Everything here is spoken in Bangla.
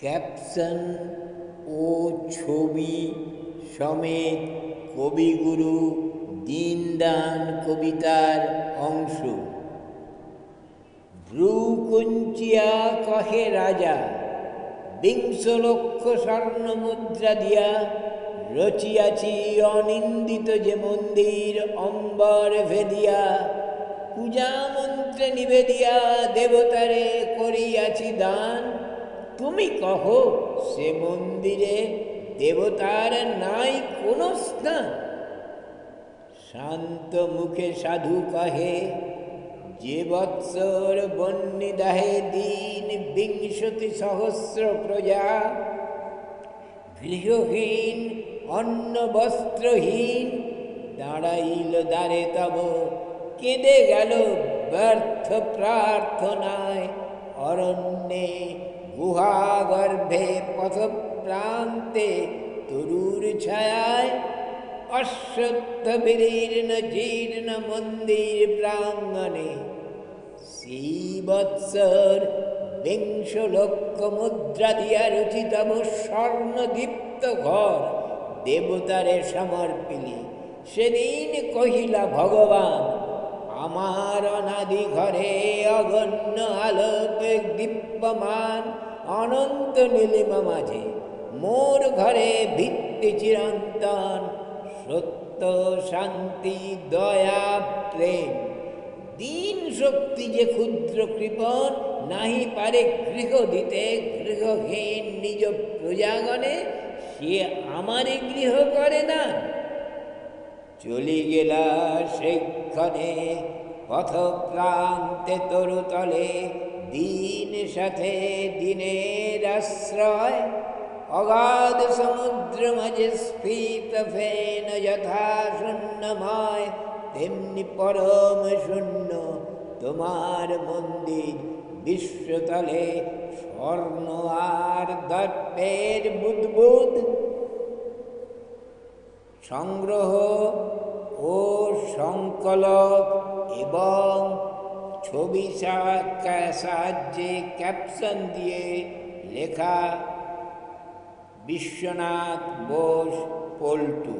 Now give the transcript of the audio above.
ক্যাপশন ও ছবি সমেত কবিগুরু দীনদান কবিতার অংশ। ভ্রুকুঞ্চিয়া কহে রাজা বিংশ লক্ষ স্বর্ণ মুদ্রা দিয়া রচিয়াছি অনিন্দিত যে মন্দির অম্বর ভেদিয়া। পূজা মন্ত্রে নিবেদিয়া দেবতারে করিয়াছি দান। তুমি কহ, সে মন্দিরে দেবতার নাই কোনো স্থান। শান্ত মুখে সাধু কহে, যে বৎসর বন্যিদাহে দিন বিংশতি সহস্র প্রজা, গৃহহীন, অন্ন বস্ত্রহীন, দাঁড়াইল দ্বারে তব, কেঁদে গেল ব্যর্থ প্রার্থনায়, অরণ্যে গুহা গর্ভে পথ প্রান্তে তরুর ছায়ায় অশ্বত্থ বিদীর্ণ জীর্ণ মন্দির প্রাঙ্গণে শ্রীবৎসর বিংশ লক্ষ মুদ্রা দিয়া রচিতম স্বর্ণদীপ্ত ঘর দেবতারে সমর্পিলি। সেদিন কহিলা ভগবান, আমার অনাদি ঘরে অগণ্য আলোকে দীপ্যমান অনন্ত নীলিমা মাঝে। মোর ঘরে ভিত্তি চিরন্তন সত্য, শান্তি, দয়া, প্রেম। দিন শক্তি যে ক্ষুদ্র কৃপণ নাহি পারে গৃহ দিতে, গৃহহীন নিজ প্রজাগণে, সে আমারই গৃহ করে না। চলি গেলা সেক্ষণে পথ প্রান্তে তরুতলে দিন সাথে দিনের আশ্রয়, অগাধ সমুদ্র মাঝে স্ফীত ফেন যথা শূন্যময় তেমনি পরম শূন্য তোমার মন্দির বিশ্বতলে স্বর্ণ আর দর্পের বুদবুদ। সংগ্রহ ও সংকলক এবং ছবি সাহায্যে ক্যাপশন দিয়ে লেখা বিশ্বনাথ বোস পল্টু